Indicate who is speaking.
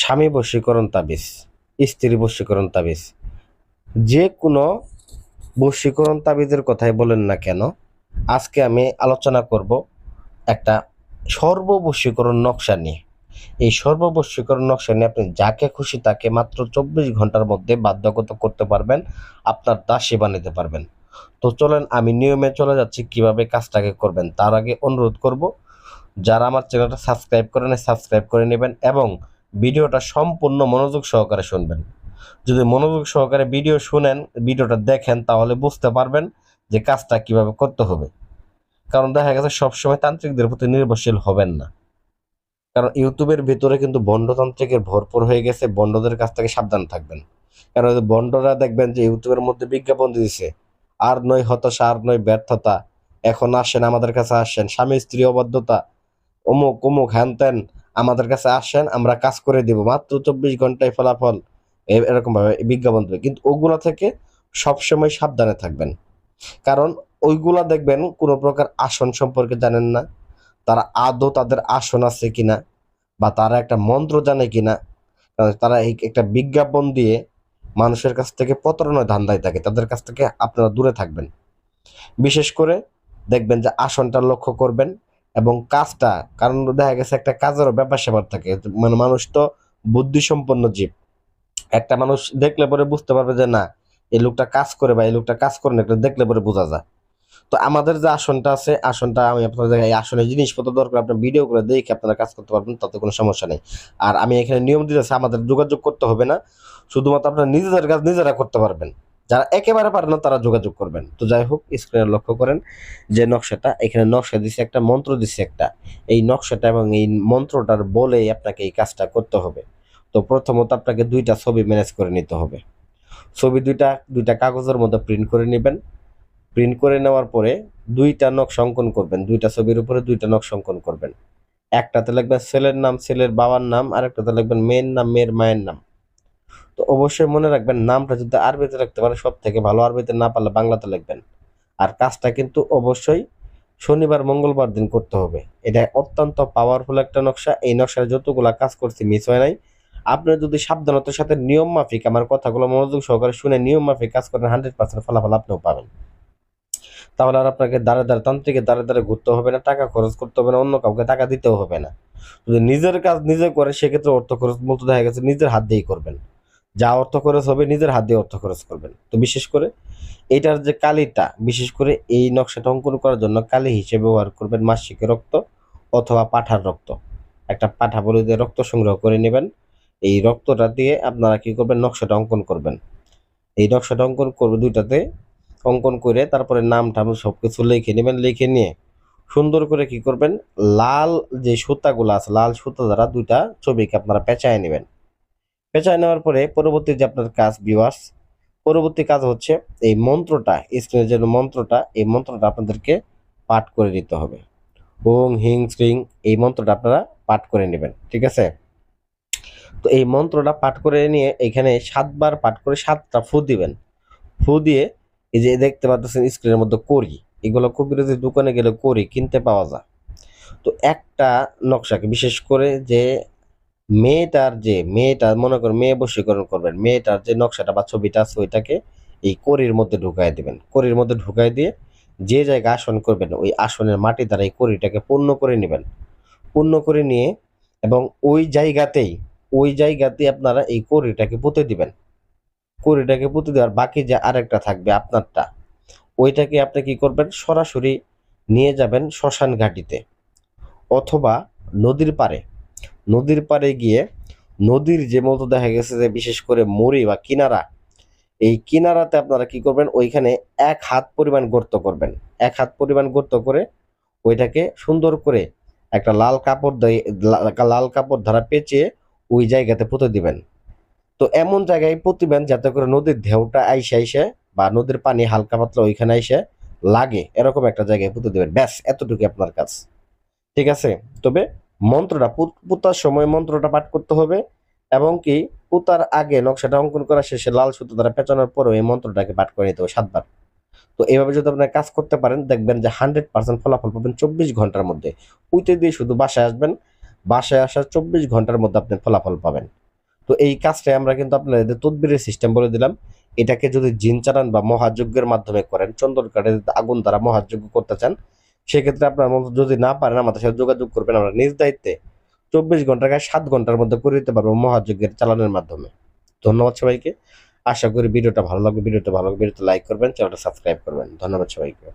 Speaker 1: স্বামী বশীকরণ তাবিজ, স্ত্রী বশীকরণ তাবিজ। যে কোনো বশীকরণ তাবিজের কথাই বলেন না কেন, আজকে আমি আলোচনা করব একটা সর্ববশীকরণ নকশা নিয়ে। এই সর্ববশীকরণ নকশা নিয়ে আপনি যাকে খুশি তাকে মাত্র চব্বিশ ঘণ্টার মধ্যে বাধ্যগত করতে পারবেন, আপনার দাসী বানাতে পারবেন। তো চলেন আমি নিয়মে চলে যাচ্ছি, কীভাবে কাজটাকে করবেন তার আগে অনুরোধ করব, যারা আমার চ্যানেলটা সাবস্ক্রাইব করেন, সাবস্ক্রাইব করে নেবেন এবং ভিডিওটা সম্পূর্ণ মনোযোগ সহকারে শুনবেন। যদি মনোযোগ সহকারে ভিডিও শুনেন, ভিডিওটা দেখেন, তাহলে বুঝতে পারবেন যে কাজটা কীভাবে করতে হবে। কারণ দেখা গেছে, সবসময় তান্ত্রিকদের প্রতি নির্ভরশীল হবেন না। কারণ ইউটিউবের ভিতরে কিন্তু বন্ডতান্ত্রিকের ভরপুর হয়ে গেছে বন্ডদের কাছ থেকে সাবধান থাকবেন। কারণ বন্ডরা দেখবেন যে ইউটিউবের মধ্যে বিজ্ঞাপন দিয়েছে আর নয় হতাশা, আর নয় ব্যর্থতা। এখন আসেন, আমাদের কাছে আসেন স্বামী স্ত্রী অবাধ্যতা অমুক অমুক হ্যান ত্যান আমাদের কাছে আসেন, আমরা কাজ করে দিব। মাত্র চব্বিশ ঘন্টায় ফলাফল এ- এরকম ভাবে বিজ্ঞাপন দেবে। কিন্তু ওগুলা থেকে সবসময় সাবধানে থাকবেন। কারণ ওইগুলা দেখবেন কোনো প্রকার আসন সম্পর্কে জানেন না। তারা আদৌ তাদের আসন আছে কিনা বা তারা একটা মন্ত্র জানে কিনা। তারা এই একটা বিজ্ঞাপন দিয়ে মানুষের কাছ থেকে প্রতারণার ধান্দায় থাকে। তাদের কাছ থেকে আপনারা দূরে থাকবেন। বিশেষ করে দেখবেন যে আসনটা লক্ষ্য করবেন। এবং কাজটা, কারণ দেখা গেছে একটা কাজেরও ব্যাপার স্যাপার থাকে। মানে মানুষ তো বুদ্ধিসম্পন্ন জীব। একটা মানুষ দেখলে পরে বুঝতে পারবে যে না, এই লোকটা কাজ করে বা এই লোকটা কাজ করে না, এটা দেখলে পরে বোঝা যায়। তো আমাদের যে আসনটা আছে, আসনটা আমি আপনাদের এই আসনে জিনিসপত্র দরকার আপনার ভিডিও করে দেখে আপনারা কাজ করতে পারবেন, তাতে কোনো সমস্যা নেই। আর আমি এখানে নিয়ম দিতেছি, আমাদের যোগাযোগ করতে হবে না। শুধুমাত্র আপনারা নিজেদের কাজ নিজেরা করতে পারবেন। যারা একেবারে পারেন না, তারা যোগাযোগ করবেন। তো যাই হোক স্ক্রিনে লক্ষ্য করেন যে নকশাটা, এখানে নকশা দিচ্ছে একটা, মন্ত্র দিছে একটা। এই নকশাটা এবং এই মন্ত্রটার বলেই আপনাকে এই কাজটা করতে হবে। তো প্রথমত আপনাকে দুইটা ছবি ম্যানেজ করে নিতে হবে। ছবি দুইটা দুইটা কাগজের মধ্যে প্রিন্ট করে নেবেন। প্রিন্ট করে নেওয়ার পরে দুইটা নকশা অঙ্কন করবেন। দুইটা ছবির উপরে দুইটা নকশা অঙ্কন করবেন। একটাতে লিখবেন ছেলের নাম, ছেলের বাবার নাম আর একটাতে লিখবেন মেয়ের নাম, মেয়ের মায়ের নাম। তো অবশ্যই মনে রাখবেন, নামটা যদি আরবিতে রাখতে পারে সব থেকে ভালো। আরবিতে না পারলে বাংলাতে লিখবেন। আর কাজটা কিন্তু অবশ্যই শনিবার, মঙ্গলবার দিন করতে হবে। এটা অত্যন্ত পাওয়ারফুল একটা নকশা। এই নকশার যতগুলা কাজ করছি মিস হয় নাই। আপনি যদি সাবধানতার সাথে নিয়ম মাফিক আমার কথাগুলো মনোযোগ সহকারে শুনে নিয়ম মাফিক কাজ করেন, হান্ড্রেড পার্সেন্ট ফলাফল আপনিও পাবেন। তাহলে আর আপনাকে দাঁড়ে দাঁড়ে তান্ত্রিকে দাঁড়ে দাঁড়ে ঘুরতে হবে না, টাকা খরচ করতে হবে না, অন্য কাউকে টাকা দিতেও হবে না। যদি নিজের কাজ নিজে করে, সেক্ষেত্রে অর্থ খরচ বলতে দেখা গেছে নিজের হাত দিয়েই করবেন। যা অর্থ খরচ হবে, নিজের হাত দিয়ে অর্থ খরচ করবেন। তো বিশেষ করে এটার যে কালিটা, বিশেষ করে এই নকশাটা অঙ্কন করার জন্য কালি হিসেবে ব্যবহার করবেন মাসিক রক্ত অথবা পাঠার রক্ত। একটা পাঠা বলে দিয়ে রক্ত সংগ্রহ করে নেবেন। এই রক্তটা দিয়ে আপনারা কি করবেন? নকশাটা অঙ্কন করবেন। এই নকশাটা অঙ্কন করবে দুইটাতে। অঙ্কন করে তারপরে নাম টাম সব কিছু লিখে নেবেন, লিখে নিয়ে সুন্দর করে কি করবেন? লাল যে সুতাগুলো আছে, লাল সুতা দ্বারা দুইটা ছবিকে আপনারা পেঁচায় নেবেন। পেঁচায় নেওয়ার পরে পরবর্তী যে আপনার কাজ বিওয়ার্স পরবর্তী কাজ হচ্ছে এই মন্ত্রটা স্ক্রিনের যে মন্ত্রটা, এই মন্ত্রটা আপনাদেরকে পাঠ করে নিতে হবে। ওং, হিং শ্রিং এই মন্ত্রটা আপনারা পাঠ করে নেবেন, ঠিক আছে? তো এই মন্ত্রটা পাঠ করে নিয়ে এখানে সাতবার পাঠ করে সাতটা ফু দিবেন। ফু দিয়ে এই যে দেখতে পাচ্ছেন স্ক্রিনের মধ্যে করি এগুলো কবিরাজি দোকানে গেলে করি কিনতে পাওয়া যায়। তো একটা নকশাকে বিশেষ করে যে মেয়েটার যে মেয়েটা মনে করেন মেয়ে বশীকরণ করবেন, মেয়েটার যে নকশাটা বা ছবিটা আছে ওইটাকে এই করির মধ্যে ঢুকাই দেবেন। করির মধ্যে ঢুকাই দিয়ে যে জায়গায় আসন করবেন, ওই আসনের মাটি দ্বারা এই করিটাকে পূর্ণ করে নেবেন। পূর্ণ করে নিয়ে এবং ওই জায়গাতেই ওই জায়গাতেই আপনারা এই করিটাকে পুঁতে দিবেন। করিটাকে পুঁতে দেওয়ার বাকি যে আরেকটা থাকবে আপনারটা, ওইটাকে আপনি কি করবেন? সরাসরি নিয়ে যাবেন শ্মশান ঘাটিতে অথবা নদীর পাড়ে। নদীর পাড়ে গিয়ে নদীর যে মতো দেখা গেছে যে বিশেষ করে মরি বা কিনারা, এই কিনারাতে আপনারা কি করবেন? ওইখানে এক হাত পরিমাণ গর্ত করবেন। এক হাত পরিমাণ গর্ত করে ওইটাকে সুন্দর করে একটা লাল কাপড় লাল কাপড় দ্বারা পেঁচিয়ে ওই জায়গাতে পুঁতে দিবেন। তো এমন জায়গায় পুঁতিবেন যাতে করে নদীর ঢেউটা আইসে আইসে বা নদীর পানি হালকা পাতলা ওইখানে আইসে লাগে, এরকম একটা জায়গায় পুঁতে দিবেন। ব্যাস এতটুকু আপনার কাজ। ঠিক আছে? তবে মন্ত্রটা পুত- পুতার সময় মন্ত্রটা পাঠ করতে হবে এবং কি পুতার আগে নকশাটা অঙ্কন করা শেষে লাল সুতো দ্বারা পেঁচানোর পরেও এই মন্ত্রটাকে পাঠ করে নিতে হবে সাতবার। তো এইভাবে যদি আপনার কাজ করতে পারেন, দেখবেন যে হান্ড্রেড পার্সেন্ট ফলাফল পাবেন চব্বিশ ঘণ্টার মধ্যে। উইতে দিয়ে শুধু বাসায় আসবেন, বাসায় আসার চব্বিশ ঘণ্টার মধ্যে আপনি ফলাফল পাবেন। তো এই কাজটাই আমরা কিন্তু আপনাদের তদবিরের সিস্টেম বলে দিলাম, এটাকে যদি জিন চালান বা মহাযজ্ঞের মাধ্যমে করেন চন্দন কাঠে আগুন দ্বারা মহাযজ্ঞ করতে চান সেক্ষেত্রে আপনার মতো যদি না পারেন, আমাদের সাথে যোগাযোগ করবেন আমরা নিজ দায়িত্বে। চব্বিশ ঘন্টাকে সাত ঘণ্টার মধ্যে করে দিতে পারব মহাযজ্ঞের চালানোর মাধ্যমে। ধন্যবাদ সবাইকে। আশা করি ভিডিওটা ভালো লাগবে। ভিডিওটা ভালো লাগবে ভিডিওতে লাইক করবেন, চ্যানেলটা সাবস্ক্রাইব করবেন। ধন্যবাদ সবাইকে।